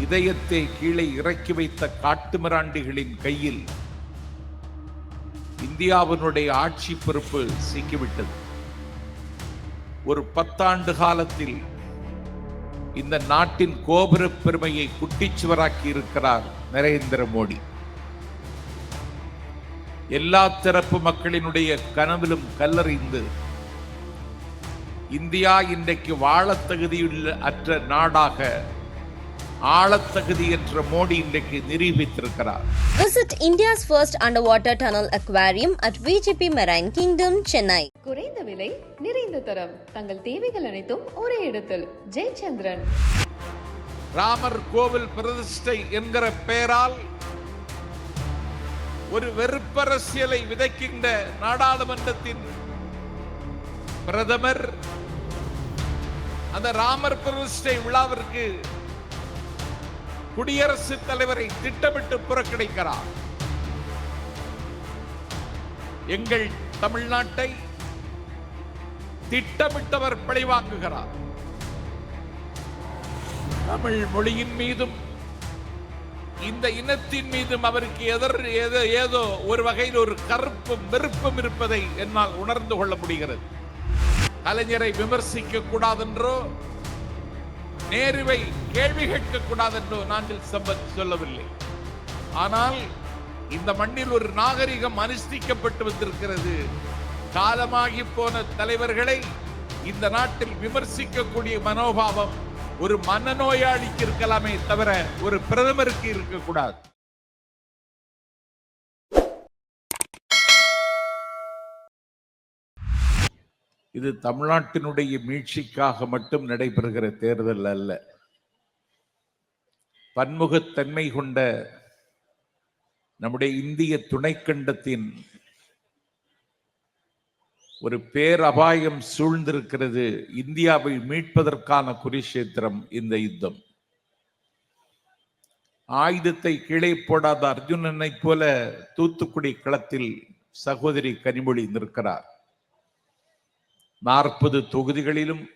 இதயத்தை கீழே இறக்கி வைத்த காட்டுமிராண்டிகளின் கையில் இந்தியாவினுடைய ஆட்சி பொறுப்பு சிக்கிவிட்டது. ஒரு பத்தாண்டு காலத்தில் இந்த நாட்டின் கோபுர பெருமையை குட்டிச்சுவராக்கி இருக்கிறார் நரேந்திர மோடி. எல்லா தரப்பு மக்களினுடைய கனவிலும் கல்லறிந்து இந்தியா இன்றைக்கு வாழத்தகுதியுள்ள அற்ற நாடாக ஆளத் தகுதியற்ற மோடி இன்றைக்கு நிரூபித்திருக்கிறார். Visit India's first underwater tunnel aquarium at VGP Marine Kingdom, Chennai. குறைந்த விலை நிறைந்த தரம். தங்கள் தேவைகள் அனைத்தும் ஒரே இடத்தில். ஜெயச்சந்திரன். ராமர் கோவில் பிரதிஷ்டை என்கிற பெயரால் ஒரு வெறுப்பரசியலை விதைக்கின்ற நாடாளுமன்றத்தின் பிரதமர். அந்த ராமர் பிரதிஷ்டை விழாவிற்கு குடியரசுத் தலைவரை திட்டமிட்டு புறக்கணிக்கிறார். எங்கள் தமிழ்நாட்டை திட்டமிட்டவர் பழிவாங்குகிறார் தமிழ் மொழியின் மீதும் இந்த இனத்தின் மீதும் அவருக்கு எதிர் ஏதோ ஏதோ ஒரு வகையில் ஒரு கருப்பும் வெறுப்பும் இருப்பதை என்னால் உணர்ந்து கொள்ள முடிகிறது. கலைஞரை விமர்சிக்க கூடாதென்றோ நேருவை கேள்வி கேட்க என்று நாங்கள் சம்பத் சொல்லவில்லை. ஆனால் இந்த மண்ணில் ஒரு நாகரிகம் அனுஷ்டிக்கப்பட்டு வந்திருக்கிறது. காலமாகி போன தலைவர்களை இந்த நாட்டில் விமர்சிக்கக்கூடிய மனோபாவம் ஒரு மனநோயாளிக்கு இருக்கலாமே தவிர ஒரு பிரதமருக்கு இருக்கக்கூடாது. இது தமிழ்நாட்டினுடைய மீட்சிக்காக மட்டும் நடைபெறுகிற தேர்தல் அல்ல. பன்முகத்தன்மை கொண்ட நம்முடைய இந்திய துணைக்கண்டத்தின் ஒரு பேரபாயம் சூழ்ந்திருக்கிறது. இந்தியாவை மீட்பதற்கான குருஷேத்திரம் இந்த யுத்தம். ஆயுதத்தை கீழே போடாத அர்ஜுனனை போல தூத்துக்குடி களத்தில் சகோதரி கனிமொழி நிற்கிறார். நாற்பது தொகுதிகளிலும்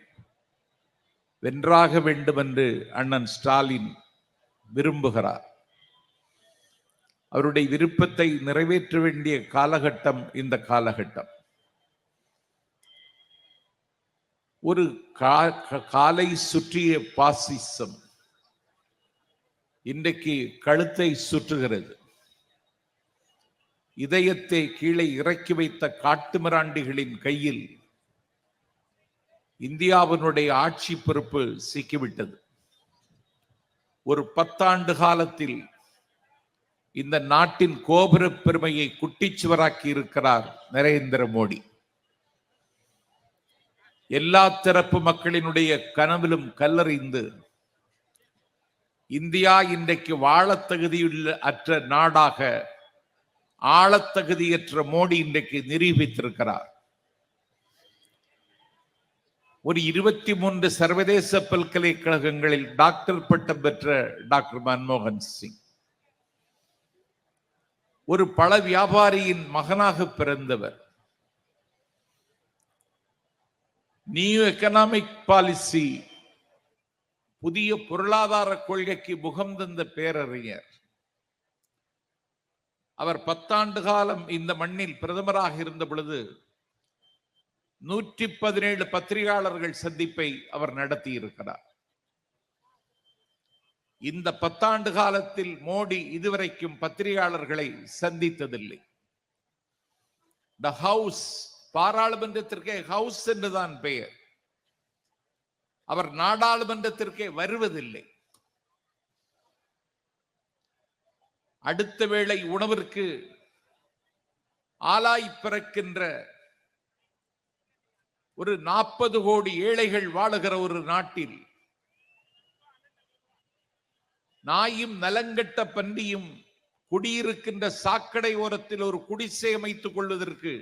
வென்றாக வேண்டும் என்று அண்ணன் ஸ்டாலின் விரும்புகிறார். அவருடைய விருப்பத்தை நிறைவேற்ற வேண்டிய காலகட்டம் இந்த காலகட்டம். ஒரு கா- க- காலை சுற்றிய பாசிசம் இன்றைக்கு கழுத்தை சுற்றுகிறது. இதயத்தை கீழே இறக்கி வைத்த காட்டுமிராண்டிகளின் கையில் இந்தியாவினுடைய ஆட்சி பொறுப்பு சிக்கிவிட்டது. ஒரு பத்தாண்டு காலத்தில் இந்த நாட்டின் கோபுர பெருமையை குட்டிச்சுவராக்கி இருக்கிறார் நரேந்திர மோடி. எல்லா தரப்பு மக்களினுடைய கனவிலும் கல்லறிந்து இந்தியா இன்றைக்கு வாழ தகுதியுள்ள அற்ற நாடாக ஆழத்தகுதியற்ற மோடி இன்றைக்கு நிரூபித்திருக்கிறார். ஒரு இருபத்தி மூன்று சர்வதேச பல்கலைக்கழகங்களில் டாக்டர் பட்டம் பெற்ற டாக்டர் மன்மோகன் சிங். ஒரு பல வியாபாரியின் மகனாக பிறந்தவர். நியூ எக்கனாமிக் பாலிசி புதிய பொருளாதார கொள்கைக்கு முகம் தந்த பேரறிஞர். அவர் பத்தாண்டு காலம் இந்த மண்ணில் பிரதமராக இருந்த பொழுது நூற்றி பதினேழு பத்திரிகையாளர்கள் சந்திப்பை அவர் நடத்தி இருக்கிறார் இந்த பத்தாண்டு காலத்தில் மோடி இதுவரைக்கும் பத்திரிகையாளர்களை சந்தித்ததில்லை. த ஹவுஸ் பாராளுமன்றத்திற்கே ஹவுஸ் என்றுதான் பெயர். அவர் நாடாளுமன்றத்திற்கே வருவதில்லை. அடுத்த வேளை உணவிற்கு ஆலாய் பிறக்கின்ற ஒரு நாற்பது கோடி ஏழைகள் வாழுகிற ஒரு நாட்டில் நாயும் நலங்கட்ட பன்றியும் குடியிருக்கின்ற சாக்கடை ஓரத்தில் ஒரு குடிசை அமைத்துக் கொள்வதற்கு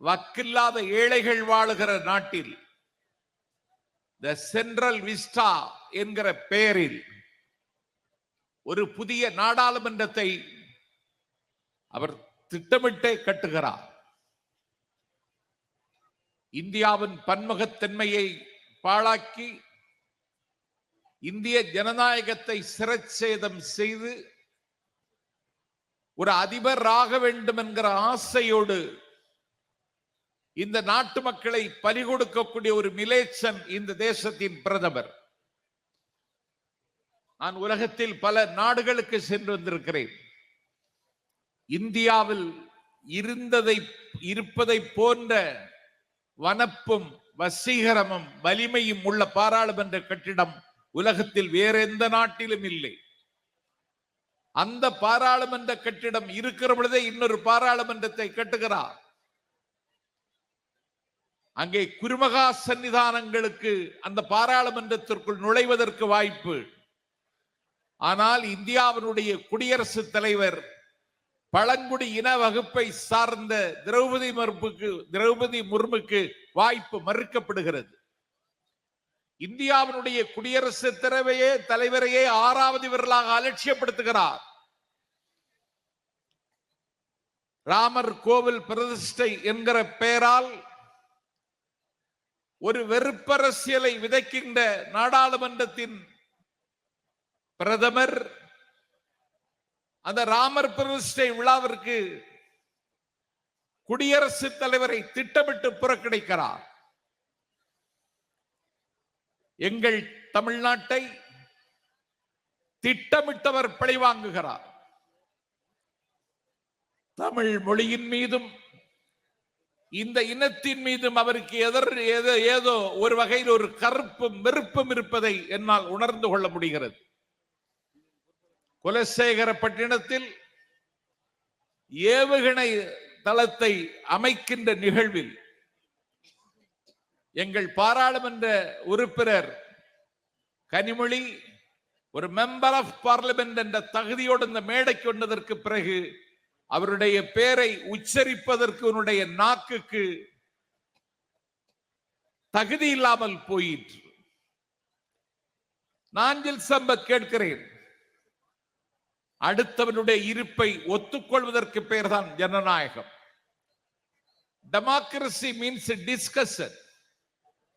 வக்கில்லாத ஏழைகள் வாழுகிற நாட்டில் த சென்ட்ரல் விஸ்டா என்கிற பெயரில் ஒரு புதிய நாடாளுமன்றத்தை அவர் திட்டமிட்டே கட்டுகிறார். இந்தியாவின் பன்முகத்தன்மையை பாழாக்கி இந்திய ஜனநாயகத்தை சிரச்சேதம் செய்து ஒரு அதிபர் ஆக வேண்டும் என்கிற ஆசையோடு இந்த நாட்டு மக்களை பறிகொடுக்கக்கூடிய ஒரு மிலேச்சன் இந்த தேசத்தின் பிரதமர். நான் உலகத்தில் பல நாடுகளுக்கு சென்று வந்திருக்கிறேன். இந்தியாவில் இருந்ததை இருப்பதை போன்ற வனப்பும் வசீகரமும் வலிமையும் உள்ள பாராளுமன்ற கட்டிடம் உலகத்தில் வேற எந்த நாட்டிலும் இல்லை. அந்த பாராளுமன்ற கட்டிடம் இருக்கிற பொழுதே இன்னொரு பாராளுமன்றத்தை கட்டுகிறார். அங்கே குருமகா சன்னிதானங்களுக்கு அந்த பாராளுமன்றத்திற்குள் நுழைவதற்கு வாய்ப்பு. ஆனால் இந்தியாவினுடைய குடியரசுத் தலைவர் பழங்குடி இன வகுப்பை சார்ந்த திரௌபதி மறுப்புக்கு திரௌபதி முர்முக்கு வாய்ப்பு மறுக்கப்படுகிறது. இந்தியாவினுடைய குடியரசு திறவையே தலைவரையே ஆறாவது விரலாக அலட்சியப்படுத்துகிறார். ராமர் கோவில் பிரதிஷ்டை என்கிற பெயரால் ஒரு வெறுப்பரசியலை விதைக்கின்ற நாடாளுமன்றத்தின் பிரதமர் அந்த ராமர் பிரதிஷ்டை விழாவிற்கு குடியரசுத் தலைவரை திட்டமிட்டு புறக்கணிக்கிறார். எங்கள் தமிழ்நாட்டை திட்டமிட்டவர் பழிவாங்குகிறார் தமிழ் மொழியின் மீதும் இந்த இனத்தின் மீதும் அவருக்கு எதிர் ஏதோ ஏதோ ஒரு வகையில் ஒரு கருப்பும் வெறுப்பும் இருப்பதை என்னால் உணர்ந்து கொள்ள முடிகிறது. குலசேகரப்பட்டினத்தில் ஏவுகணை தளத்தை அமைக்கின்ற நிகழ்வில் எங்கள் பாராளுமன்ற உறுப்பினர் கனிமொழி ஒரு மெம்பர் ஆஃப் பார்லிமெண்ட் என்ற தகுதியோடு இந்த மேடைக்கு வந்ததற்கு பிறகு அவருடைய பெயரை உச்சரிப்பதற்கு உன்னுடைய நாக்குக்கு தகுதி இல்லாமல் போயிற்று. நாஞ்சில் சம்பத் கேட்கிறேன். அடுத்தவனுடைய இருப்பை ஒத்துக்கொள்வதற்கு பெயர் தான் ஜனநாயகம். டெமோக்ரசி மீன்ஸ் டிஸ்கஷன்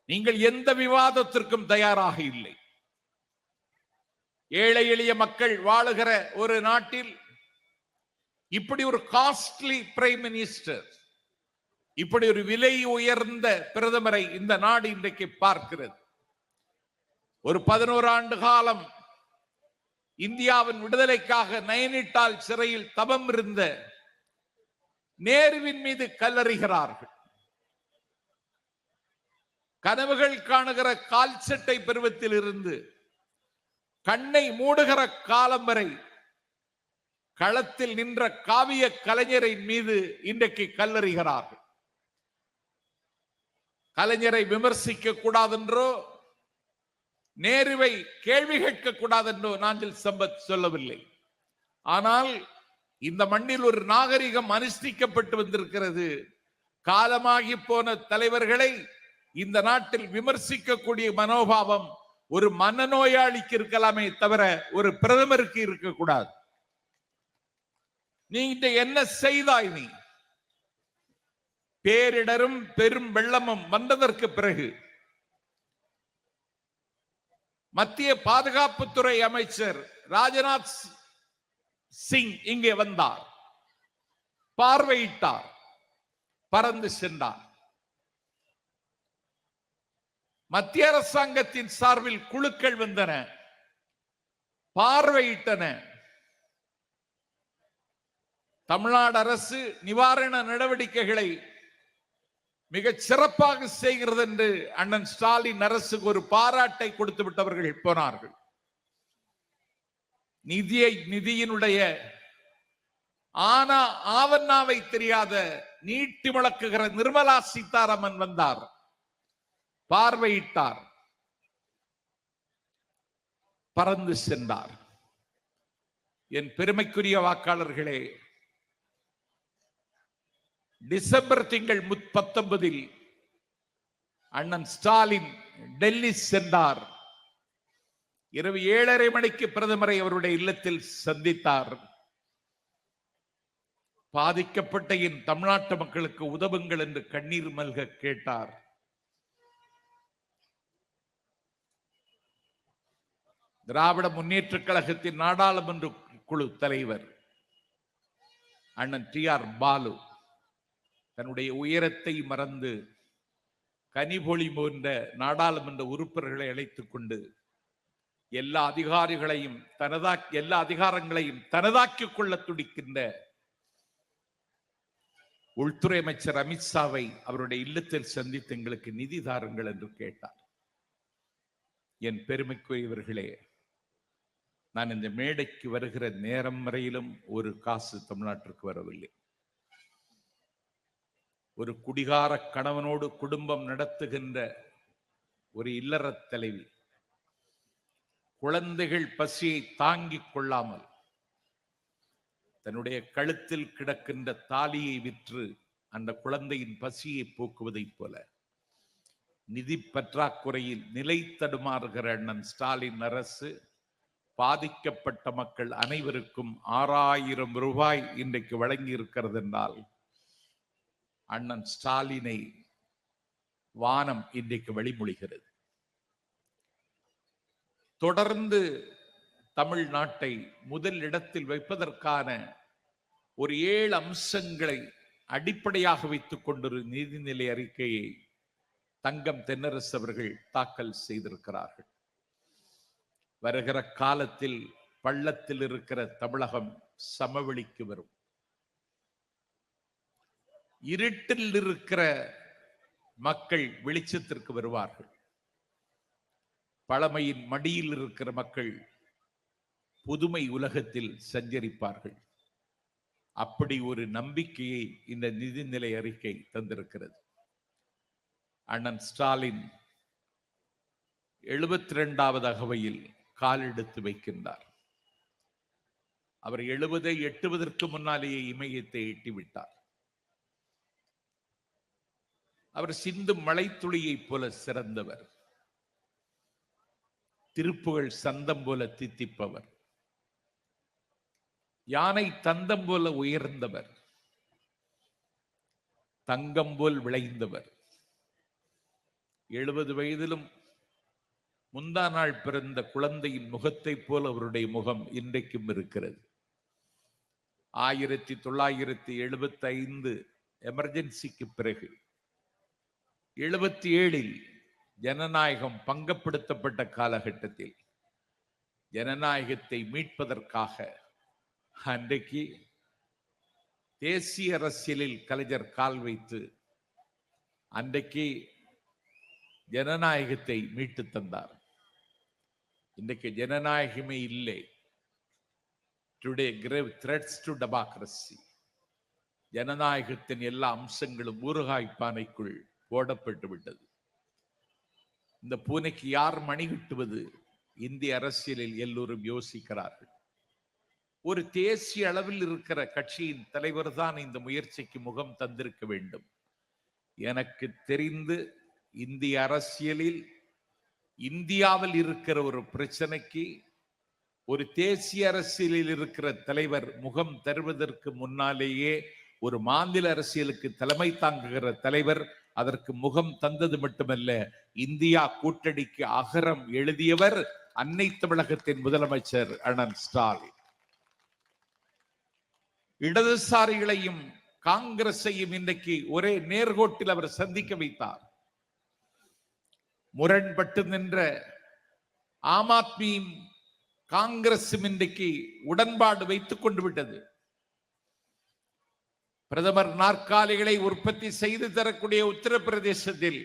நீங்கள் எந்த விவாதத்திற்கும் தயாராக இல்லை. ஏழை எளிய மக்கள் வாழுகிற ஒரு நாட்டில் இப்படி ஒரு காஸ்ட்லி பிரைம் மினிஸ்டர் இப்படி ஒரு விலை உயர்ந்த பிரதமரை இந்த நாடு இன்றைக்கு பார்க்கிறது. ஒரு பதினோரு ஆண்டு காலம் இந்தியாவின் விடுதலைக்காக நயனிட்டால் சிறையில் தவம் இருந்த நேருவின் மீது கல்லறிகிறார்கள். கனவுகள் காணுகிற கால் சட்டை பருவத்தில் இருந்து கண்ணை மூடுகிற காலம் வரை களத்தில் நின்ற காவிய கலைஞரின் மீது இன்றைக்கு கல்லறிகிறார்கள். கலைஞரை விமர்சிக்க கூடாதென்றோ நேருவை கேள்வி கேட்க கூடாதென்றோ நாஞ்சில் சம்பத் சொல்லவில்லை. ஆனால் இந்த மண்ணில் ஒரு நாகரிகம் அனுஷ்டிக்கப்பட்டு வந்திருக்கிறது. காலமாகி போன தலைவர்களை இந்த நாட்டில் விமர்சிக்கக்கூடிய மனோபாவம் ஒரு மனநோயாளிக்கு இருக்கலாமே தவிர ஒரு பிரதமருக்கு இருக்கக்கூடாது. நீ இந்த என்ன செய்தாய் நீ? பேரிடரும் பெரும் வெள்ளமும் வந்ததற்கு பிறகு மத்திய பாதுகாப்புத்துறை அமைச்சர் ராஜ்நாத் சிங் இங்கே வந்தார். பார்வையிட்டார். பறந்து சென்றார். மத்திய அரசாங்கத்தின் சார்பில் குழுக்கள் வந்தன. பார்வையிட்டன. தமிழ்நாடு அரசு நிவாரண நடவடிக்கைகளை மிக சிறப்பாக செய்கிறது என்று அண்ணன் ஸ்டாலின் அரசுக்கு ஒரு பாராட்டை கொடுத்து விட்டவர்கள் போனார்கள். நிதியை நிதியினுடைய ஆனா ஆவண்ணாவை தெரியாத நீட்டி முழக்குகிற நிர்மலா சீதாராமன் வந்தார். பார்வையிட்டார். பறந்து சென்றார். என் பெருமைக்குரிய வாக்காளர்களே டிசம்பர் திங்கள் முத் பத்தொன்பதில் அண்ணன் ஸ்டாலின் டெல்லி சென்றார். இரவு ஏழரை மணிக்கு பிரதமரை அவருடைய இல்லத்தில் சந்தித்தார். பாதிக்கப்பட்ட என் தமிழ்நாட்டு மக்களுக்கு உதவுங்கள் என்று கண்ணீர் மல்க கேட்டார். திராவிட முன்னேற்றக் கழகத்தின் நாடாளுமன்ற குழு தலைவர் அண்ணன் டி ஆர் பாலு. தன்னுடைய உயரத்தை மறந்து கனிபொழி போன்ற நாடாளுமன்ற உறுப்பினர்களை அழைத்துக் கொண்டு எல்லா அதிகாரிகளையும் தனதா எல்லா அதிகாரங்களையும் தனதாக்கிக் கொள்ள துடிக்கின்ற உள்துறை அமைச்சர் அமித்ஷாவை அவருடைய இல்லத்தில் சந்தித்து எங்களுக்கு நிதி தாருங்கள் என்று கேட்டார். என் பெருமைக்குரியவர்களே நான் இந்த மேடைக்கு வருகிற நேரம் வரையிலும் ஒரு காசு தமிழ்நாட்டிற்கு வரவில்லை. ஒரு குடிகார கணவனோடு குடும்பம் நடத்துகின்ற ஒரு இல்லறத் தலைவி. குழந்தைகள் பசியை தாங்கிக் கொள்ளாமல் தன்னுடைய கழுத்தில் கிடக்கின்ற தாலியை விற்று அந்த குழந்தையின் பசியை போக்குவதைப் போல நிதி பற்றாக்குறையில் நிலை தடுமாறுகிற அண்ணன் ஸ்டாலின் அரசு பாதிக்கப்பட்ட மக்கள் அனைவருக்கும் ஆறாயிரம் ரூபாய் இன்றைக்கு வழங்கி இருக்கிறது என்றால் அண்ணன் ஸ்டாலினை வானம் இன்றைக்கு வழிமொழிகிறது தொடர்ந்து தமிழ்நாட்டை முதல் இடத்தில் வைப்பதற்கான ஒரு ஏழு அம்சங்களை அடிப்படையாக வைத்துக் கொண்டிரு நீதிநிலை அறிக்கையை தங்கம் தென்னரசு அவர்கள் தாக்கல் செய்திருக்கிறார்கள். வருகிற காலத்தில் பள்ளத்தில் இருக்கிற தமிழகம் சமவெளிக்கு வரும். இருட்டில் இருக்கிற மக்கள் வெளிச்சத்திற்கு வருவார்கள். பழமையின் மடியில் இருக்கிற மக்கள் புதுமை உலகத்தில் சஞ்சரிப்பார்கள். அப்படி ஒரு நம்பிக்கையை இந்த நிதிநிலை அறிக்கை தந்திருக்கிறது. அண்ணன் ஸ்டாலின் எழுபத்தி ரெண்டாவது அகவையில் காலெடுத்து வைக்கின்றார். அவர் எழுபதை எட்டுவதற்கு முன்னாலேயே இமயத்தை எட்டிவிட்டார். அவர் சிந்து மலைத்துளியைப் போல சிறந்தவர். திருப்புகழ் சந்தம் போல தித்திப்பவர். யானை தந்தம் போல உயர்ந்தவர். தங்கம் போல் விளைந்தவர். எழுபது வயதிலும் முந்தா நாள் பிறந்த குழந்தையின் முகத்தைப் போல அவருடைய முகம் இன்றைக்கும் இருக்கிறது. ஆயிரத்தி தொள்ளாயிரத்தி எழுபத்தி ஐந்து எமர்ஜென்சிக்கு பிறகு எழுபத்தி ஏழில் ஜனநாயகம் பங்கப்படுத்தப்பட்ட காலகட்டத்தில் ஜனநாயகத்தை மீட்பதற்காக அன்றைக்கு தேசிய அரசியலில் கலைஞர் கால் வைத்து அன்றைக்கு ஜனநாயகத்தை மீட்டு தந்தார். இன்றைக்கு ஜனநாயகமே இல்லை. Today grave threats to democracy ஜனநாயகத்தின் எல்லா அம்சங்களும் ஊறுகாய் பானைக்குள் போடப்பட்டு விட்டது. இந்த பூனைக்கு யார் மணி கட்டுவது? இந்திய அரசியலில் எல்லோரும் யோசிக்கிறார்கள். ஒரு தேசிய அளவில் இருக்கிற கட்சியின் தலைவர் தான் இந்த முயற்சிக்கு முகம் தந்திருக்க வேண்டும். எனக்கு தெரிந்து இந்திய அரசியலில் இந்தியாவில் இருக்கிற ஒரு பிரச்சனைக்கு ஒரு தேசிய அரசியலில் இருக்கிற தலைவர் முகம் தருவதற்கு முன்னாலேயே ஒரு மாநில அரசியலுக்கு தலைமை தாங்குகிற தலைவர் அதற்கு முகம் தந்தது மட்டுமல்ல இந்தியா கூட்டணிக்கு அகரம் எழுதியவர் அன்னை தமிழகத்தின் முதலமைச்சர் அண்ணன் ஸ்டாலின். இடதுசாரிகளையும் காங்கிரஸையும் இன்றைக்கு ஒரே நேர்கோட்டில் அவர் சந்திக்க வைத்தார். முரண்பட்டு நின்ற ஆம் ஆத்மியும் காங்கிரசும் இன்றைக்கு உடன்பாடு வைத்துக் கொண்டு விட்டது. பிரதமர் நாற்காலிகளை உற்பத்தி செய்து தரக்கூடிய உத்தரப்பிரதேசத்தில்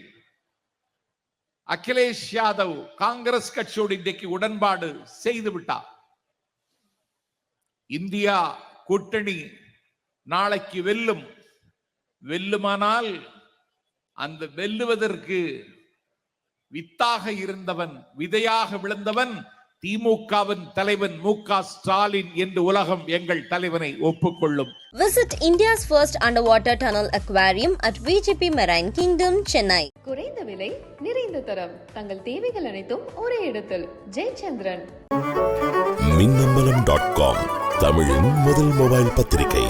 அகிலேஷ் யாதவ் காங்கிரஸ் கட்சியோடு இன்றைக்கு உடன்பாடு செய்து விட்டார். இந்தியா கூட்டணி நாளைக்கு வெல்லும். வெல்லுமானால் அந்த வெல்லுவதற்கு வித்தாக இருந்தவன் விதையாக விழுந்தவன் திமுகவின் தலைவன் மு க ஸ்டாலின் என்று உலகம் எங்கள் தலைவனை ஒப்புக்கொள்ளும். Visit India's first underwater tunnel aquarium at VGP Marine Kingdom, Chennai. குறைந்த விலை நிறைந்த தரம். தங்கள் தேவைகள் அனைத்தும் ஒரே இடத்தில். ஜெயச்சந்திரன். மின்னம்பலம் டாட் காம் தமிழின் முதல் மொபைல் பத்திரிகை.